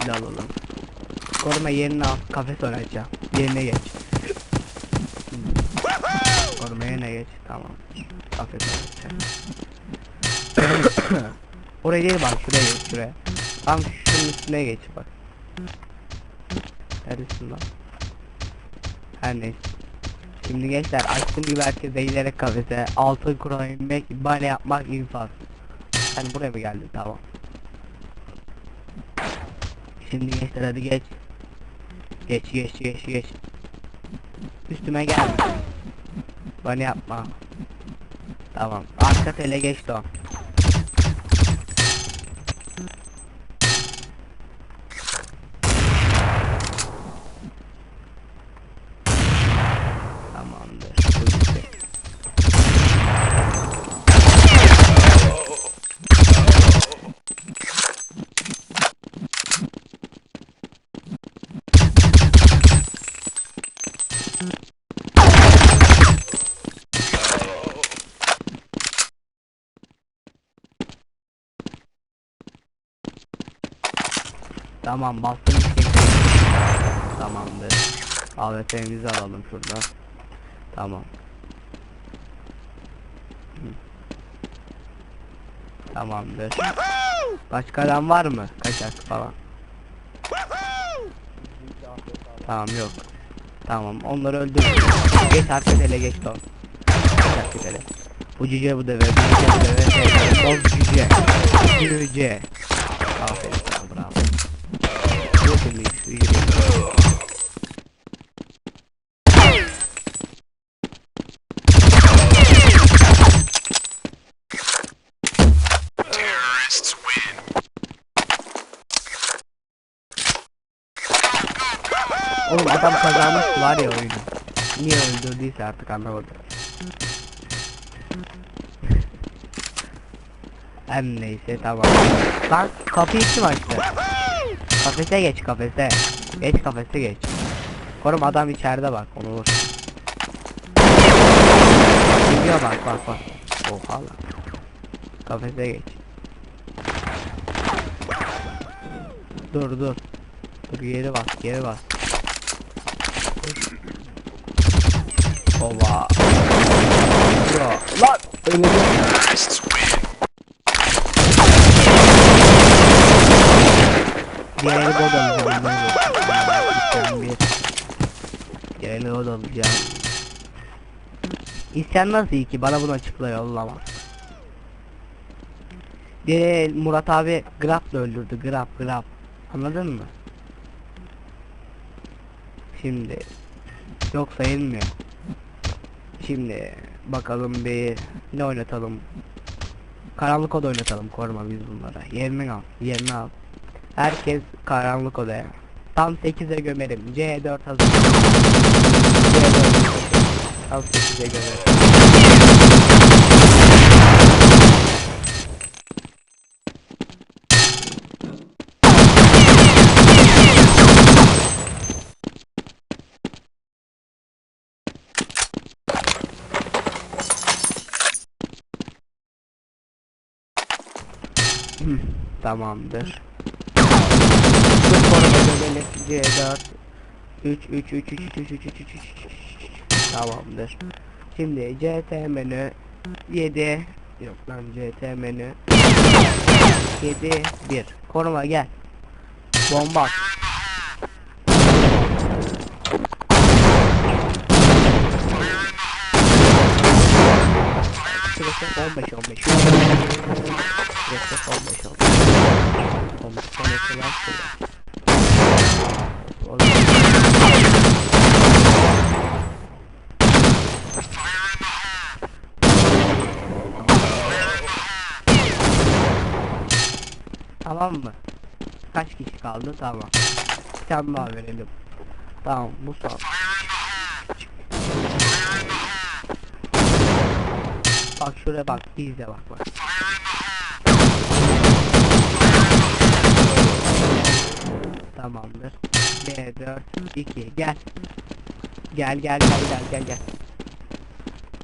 silah alalım. Koruma yerini al. Kafes oynayacağım. Yerine geç. Koruma yerine geç. Tamam. Kafes oynayacağım. Oraya değil bak şuraya geç şuraya. Tam şunun üstüne geç bak. Neredesin lan? Her neyse. Şimdi gençler açtığım gibi herkes eğilerek kafese altın kura bale yapmak infaz. Sen buraya mı geldin? Tamam. Şimdi gençler hadi geç. Geç geç geç geç. Üstüme gel. Bana yapma. Tamam. Arka tele geçti o. Tamamdır. Bu gitti. Tamam bastım. Tamamdır. AWP'mizi alalım şuradan. Tamam. Tamamdır. Başka adam var mı? Kaçak falan. Tamam yok. Tamam onları öldür. Geç artık ele geç don. Geç artık ele. Bu cüce bu deve. Bu cüce bu deve. Boz cüce. Cüce. Aferin sana bravo. Çok iyi. iyi. Oğlum adam kazanmış var ya oyunu. Niye öldürdüyse artık anlamadım. Her neyse tamam. Lan kapıyı kim açtı? Kafese geç kafese. Geç kafese geç. Korum adam içeride bak onu vur. Gidiyor bak bak bak. Oha lan. Kafese geç. Dur dur. Dur geri bas geri bas. Oba. Ya lan öleceğim. Diğer eli god alacağım. ben de. İsyan nasıl iyi ki? Bana bunu açıkla yollama. Diğer Murat abi Grap'la öldürdü. Grap Grap. Anladın mı? Şimdi yok sayılmıyor. Şimdi bakalım bir ne oynatalım. Karanlık oda oynatalım koruma biz bunlara. Yerini al, yerini al. Herkes karanlık odaya. Tam 8'e gömerim. C4 hazır. C4 Tam 8'e gömerim. Tamamdır. Dur koruma gömelim. C4 3 3 3 3 3 3 3 3 3 3 Tamamdır. Şimdi CT menü 7 yok lan CT menü 7 1 koruma gel. Bomba at. Şurası 15 15 Şurası 15 15 15 sonrası var şurada. Orada. Tamam mı? Kaç kişi kaldı? Tamam. Bir tane daha verelim. Tamam bu son. Bak şuraya bak izle bak bak. Tamamdır. B4 2 gel. Gel gel gel gel gel gel.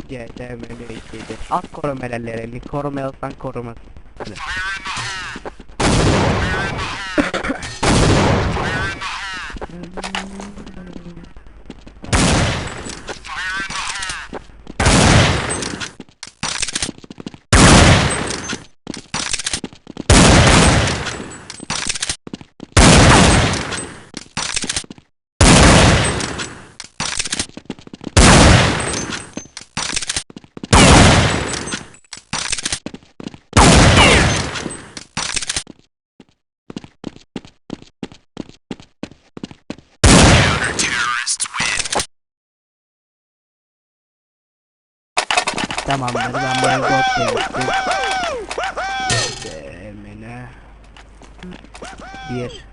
CTML 2'dir. At korumelerlerini. Koruma alsan korumaz. Hadi. Tamamdır ben buraya God demiştim. CTM'ne bir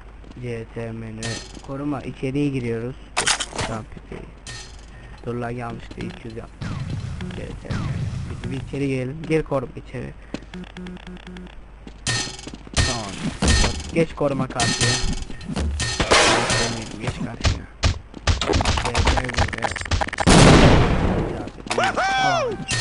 CTM'ne koruma içeriye giriyoruz. Tamam peki. Dur lan yanlıştı 300 yaptım. CTM. Peki bir içeri girelim. Gir koruma içeri. Tamam. Geç koruma karşıya. Geç karşıya. CTM. Tamamdır.